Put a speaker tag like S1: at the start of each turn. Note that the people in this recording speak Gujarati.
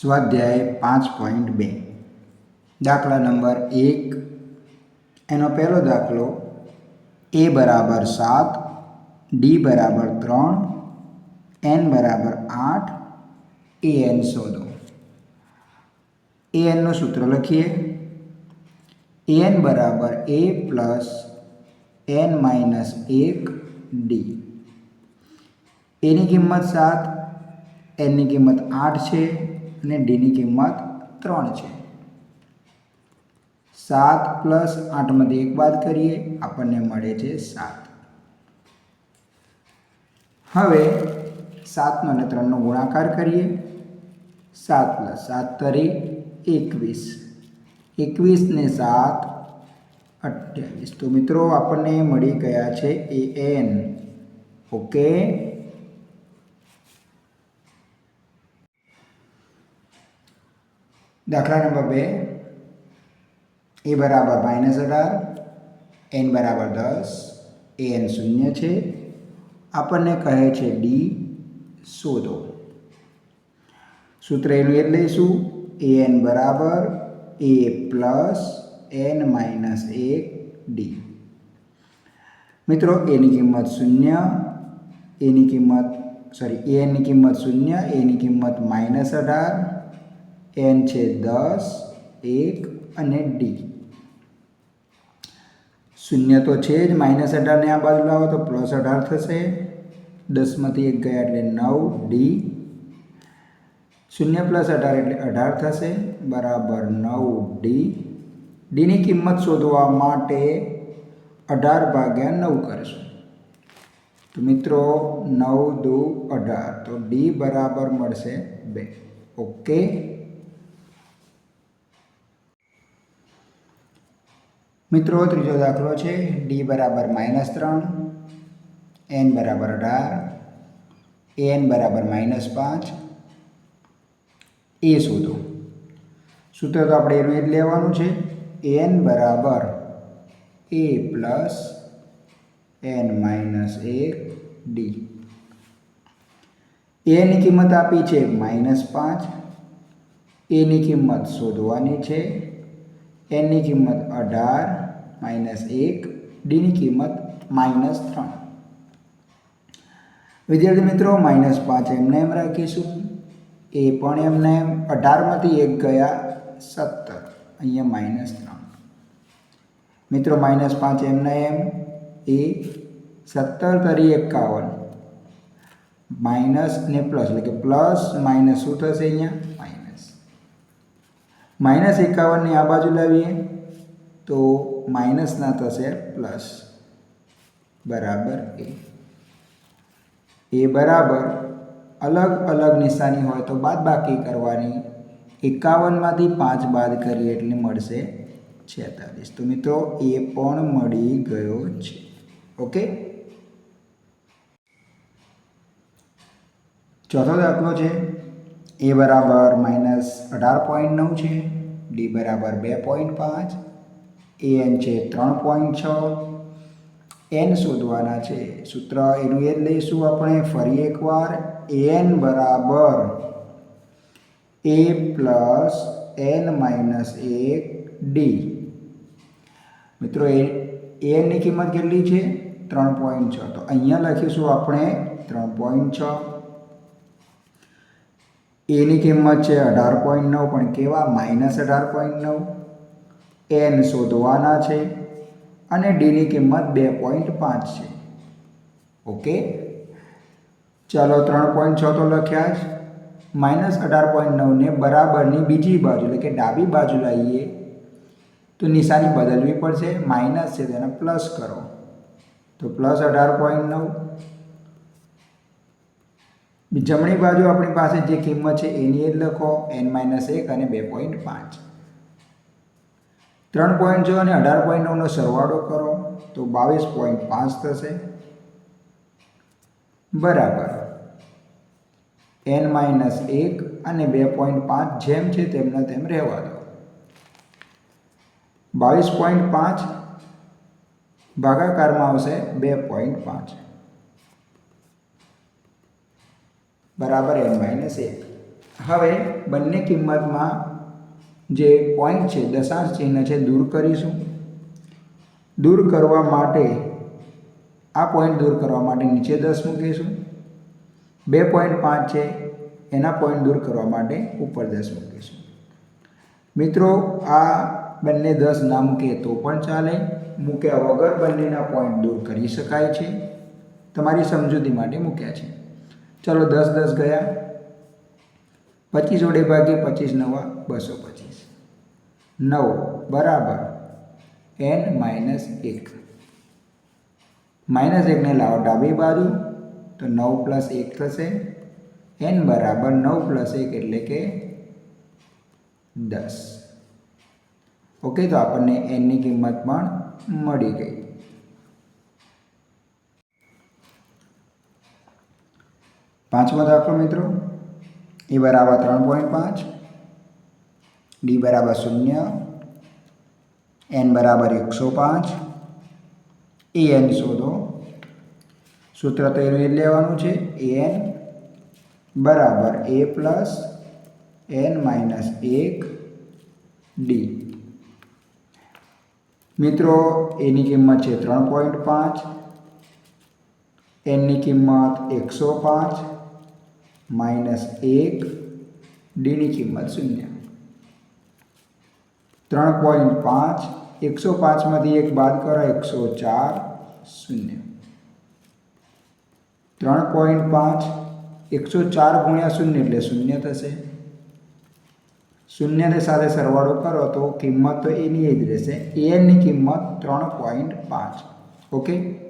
S1: સ્વાધ્યાય પાંચ પોઈન્ટ બે. દાખલા નંબર એક. એનો પહેલો દાખલો એ બરાબર સાત, ડી બરાબર ત્રણ, એન બરાબર આઠ, એ એન શોધો એ એનનું સૂત્ર લખીએ. એન બરાબર એ પ્લસ એન માઇનસ એક ડી. એની કિંમત સાત, એનની કિંમત આઠ છે. અને ડીની કિંમત ત્રણ છે. સાત પ્લસ આઠમાંથી એક બાદ કરીએ, આપણને મળે છે સાત. હવે સાતનો અને ત્રણનો ગુણાકાર કરીએ. સાત પ્લસ સાત તરી એકવીસ. એકવીસ ને સાત, અઠ્યાવીસ. તો મિત્રો, આપણને મળી ગયા છે એ એન ઓકે દાખલા નંબર બે એ બરાબર માઇનસ અઢાર એન બરાબર દસ એ એન શૂન્ય છે આપણને કહે છે ડી શોધો સૂત્ર એનું એટલે શું એ એન બરાબર એ પ્લસ એન માઇનસ એક ડી મિત્રો એની કિંમત શૂન્ય એની કિંમત સોરી એની કિંમત શૂન્ય એની કિંમત માઇનસ અઢાર એન છે દસ, એક અને ડી. શૂન્ય તો છે જ, માઇનસ અઢારને આ બાજુ લાવો તો પ્લસ અઢાર થશે. દસમાંથી એક ગયા એટલે નવ, ડી. શૂન્ય પ્લસ અઢાર એટલે અઢાર થશે, બરાબર નવ, ડી. ડીની કિંમત શોધવા માટે અઢાર ભાગ્યા નવ કરશું. તો મિત્રો, નવ દુ અઢાર. તો ડી બરાબર મળશે બે. ઓકે? મિત્રો, ત્રીજો દાખલો છે. ડી બરાબર માઇનસ ત્રણ એન બરાબર અઢાર એન બરાબર માઇનસ પાંચ. એ શોધો. સૂત્ર તો આપણે એનું એ જ લેવાનું છે. એન બરાબર એ પ્લસ એન માઇનસ એક ડી એની કિંમત આપી છે માઇનસ પાંચ. એની કિંમત શોધવાની છે. એનની કિંમત અઢાર માઇનસ એક ડીની કિંમત માઇનસ ત્રણ. વિદ્યાર્થી મિત્રો માઇનસ પાંચ એમને એમ રાખીશું. એ પણ એમને એમ અઢારમાંથી એક ગયા સત્તર. અહીંયા માઇનસ ત્રણ. મિત્રો માઇનસ પાંચ એમને એમ, એ સત્તર તરી એકાવન. માઇનસ ને પ્લસ, એટલે કે પ્લસ માઇનસ શું થશે અહીંયા? માઇનસ એકાવનની આ બાજુ લાવીએ તો માઇનસના થશે પ્લસ બરાબર એ. એ બરાબર અલગ અલગ નિશાની હોય તો બાદ બાકી કરવાની એકાવનમાંથી પાંચ બાદ કરીએ એટલે મળશે છેતાલીસ. તો મિત્રો, એ પણ મળી ગયો છે. ઓકે? ચોથો દાખલો છે. એ બરાબર માઇનસ અઢાર પોઈન્ટ નવ છે. ડી બરાબર બે પોઈન્ટ પાંચ. એ એન છે ત્રણ પોઈન્ટ છ. એન શોધવાના છે. સૂત્ર એનું એ લઈશું આપણે ફરી એકવાર. એન બરાબર એ પ્લસ એન માઇનસ એક ડી મિત્રો, એ એનની કિંમત કેટલી છે? ત્રણ પોઈન્ટ છ. તો અહીંયા લખીશું આપણે ત્રણ પોઈન્ટ છ. એની કિંમત છે અઢાર પોઈન્ટ નવ, પણ કેવા માઇનસ અઢાર પોઈન્ટ નવ? એન શોધવાના છે અને ડીની કિંમત બે પોઈન્ટ પાંચ છે. ઓકે ચાલો ત્રણ પોઈન્ટ છ તો લખ્યા જ. માઇનસ અઢાર પોઈન્ટ નવને બરાબરની બીજી બાજુ, એટલે કે ડાબી બાજુ લાવીએ, તો નિશાની બદલવી પડશે. માઇનસ છે તેને પ્લસ કરો. તો પ્લસ અઢાર પોઈન્ટ નવ. જમણી બાજુ આપણી પાસે જે કિંમત છે એની જ લખો એન માઇનસ એક અને બે પોઈન્ટ પાંચ. ત્રણ પોઈન્ટ જો અને અઢાર પોઈન્ટ નવનો સરવાળો કરો, તો બાવીસ પોઈન્ટ પાંચ થશે. બરાબર. એન માઇનસ એક અને બે પોઈન્ટ પાંચ જેમ છે તેમના તેમ રહેવા દો. બાવીસ પોઈન્ટ પાંચ ભાગાકારમાં આવશે બે પોઈન્ટ પાંચ. બરાબર એન માઇનસ એક. હવે બંને કિંમતમાં જે પોઈન્ટ છે, દશાંશ ચિહ્ન છે, દૂર કરીશું. દૂર કરવા માટે, આ પોઈન્ટ દૂર કરવા માટે નીચે દસ મૂકીશું. બે પોઈન્ટ પાંચ છે, એના પોઈન્ટ દૂર કરવા માટે ઉપર દસ મૂકીશું. મિત્રો, આ બંને દસ ના મૂકીએ તો પણ ચાલે. મૂક્યા વગર બંનેના પોઈન્ટ દૂર કરી શકાય છે. તમારી સમજૂતી માટે મૂક્યા છે. ચલો દસ દસ ગયા. પચીસ વડે ભાગે પચીસ નવા, બસો પચીસ. નવ, બરાબર. એન માઇનસ એક. માઇનસ એકને લાવો ડાબી બાજુ, તો નવ પ્લસ એક થશે. એન બરાબર નવ પ્લસ એક એટલે કે દસ. ઓકે, તો આપણને એનની કિંમત પણ મળી ગઈ. પાંચમો દાખલો મિત્રો. એ બરાબર ત્રણ પોઈન્ટ પાંચ. ડી બરાબર શૂન્ય. એન બરાબર એકસો પાંચ. એ એન શોધો. સૂત્ર તો એનું એ લેવાનું છે. એ એન બરાબર એ પ્લસ એન માઇનસ એક ડી મિત્રો, એની કિંમત છે ત્રણ પોઈન્ટ પાંચ. એનની કિંમત એકસો પાંચ. માઇનસ એક ડીની કિંમત શૂન્ય. ત્રણ પોઈન્ટ પાંચ, એકસો પાંચમાંથી એક બાદ કરો, એકસો ચાર, શૂન્ય. ત્રણ પોઈન્ટ પાંચ, એકસો ચાર ગુણ્યા શૂન્ય એટલે શૂન્ય થશે. શૂન્યને સાથે સરવાળો કરો તો કિંમત તો એની એ જ રહેશે. એની કિંમત ત્રણ પોઈન્ટ પાંચ. ઓકે